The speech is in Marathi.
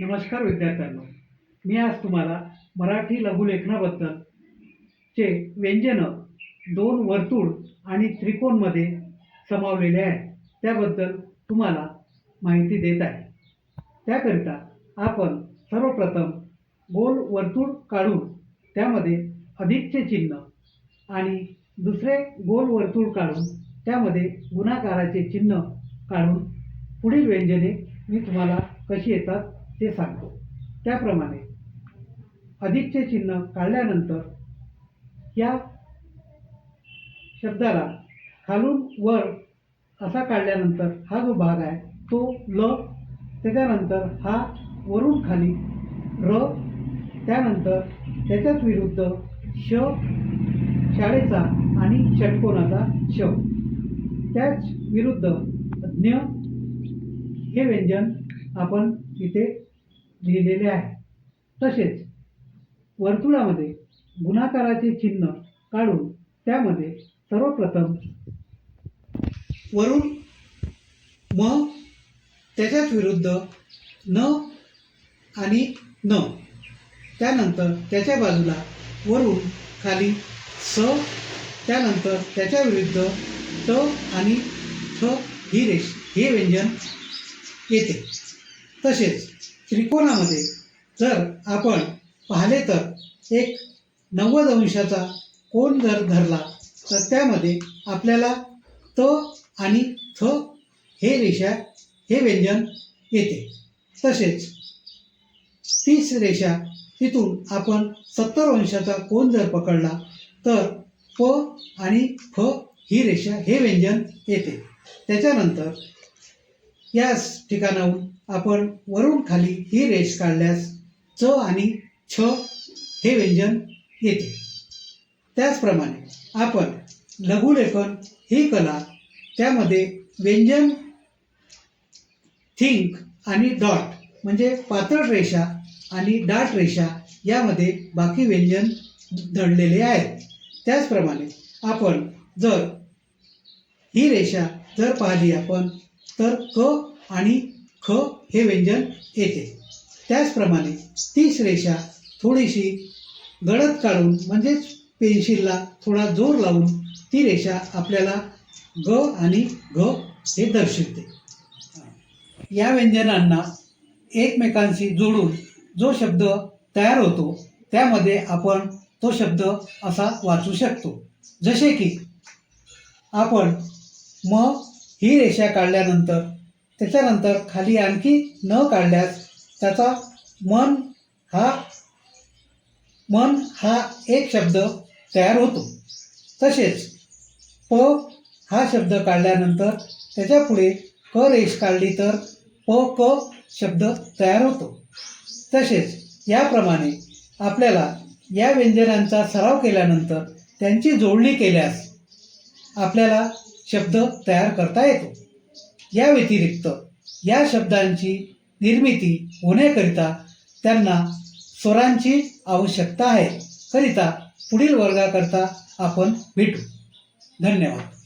नमस्कार विद्यार्थ्यांनो. मी आज तुम्हाला मराठी लघुलेखनाबद्दल चे व्यंजनं दोन वर्तुळ आणि त्रिकोणमध्ये समावलेले आहे. त्याबद्दल तुम्हाला माहिती देत आहे. त्याकरिता आपण सर्वप्रथम गोल वर्तुळ काढून त्यामध्ये अधिकचे चिन्ह आणि दुसरे गोल वर्तुळ काढून त्यामध्ये गुणाकाराचे चिन्ह काढून पुढील व्यंजने मी तुम्हाला कशी येतात ते सांगतो. त्याप्रमाणे अधिकचे चिन्ह काढल्यानंतर या शब्दाला खालून वर असा काढल्यानंतर हा जो भाग आहे तो ल त्याच्यानंतर हा वरून खाली र त्यानंतर त्याच्याच विरुद्ध श शाळेचा आणि षटकोनाचा श. त्याच विरुद्ध ज्ञ हे व्यंजन आपण इथे लिहिलेले आहे. तसेच वर्तुळामध्ये गुणाकाराचे चिन्ह काढून त्यामध्ये सर्वप्रथम वरून म त्याच्याच विरुद्ध न आणि न. त्यानंतर त्याच्या बाजूला वरून खाली स. त्यानंतर त्याच्या विरुद्ध त आणि थ ही रेष हे व्यंजन येते. तसेच त्रिकोणामध्ये. जर आपण पाहिले तर एक नव्वद अंशाचा कोण जर धरला तर त्यामध्ये आपल्याला त आणि थ हे रेषा हे व्यंजन येते. तसेच तीस रेषा तिथून आपण सत्तर अंशाचा कोन जर पकडला तर प आणि फ ही रेषा हे व्यंजन येते. त्याच्यानंतर याच ठिकाणाहून आपण वरून खाली ही रेष काढल्यास च आणि छ हे व्यंजन येते. त्याचप्रमाणे आपण लघुलेखन ही कला त्यामध्ये व्यंजन थिंक आणि डॉट म्हणजे पातळ रेषा आणि डाट रेषा यामध्ये बाकी व्यंजन दडलेले आहेत. त्याचप्रमाणे आपण जर ही रेषा जर पाहिली आपण तर क आणि ख हे व्यंजन येते. त्याचप्रमाणे तीच रेषा थोडीशी गडद काढून म्हणजेच पेन्सिलला थोडा जोर लावून ती रेषा आपल्याला ग आणि घ हे दर्शवते. या व्यंजनांना एकमेकांशी जोडून जो शब्द तयार होतो त्यामध्ये आपण तो शब्द असा वाचू शकतो. जसे की आपण म ही रेषा काढल्यानंतर त्याच्यानंतर खाली आणखी न काढल्यास त्याचा मन हा मन हा एक शब्द तयार होतो. तसेच प हा शब्द काढल्यानंतर त्याच्या पुढे क रेष काढली तर प क शब्द तयार होतो. तसेच याप्रमाणे आपल्याला या व्यंजनांचा सराव केल्यानंतर त्यांची जोडणी केल्यास आपल्याला शब्द तयार करता येतो. या व्यतिरिक्त या शब्दांची निर्मिती होण्याकरिता त्यांना स्वरांची आवश्यकता आहे करिता पुढील वर्गाकरता आपण भेटू. धन्यवाद.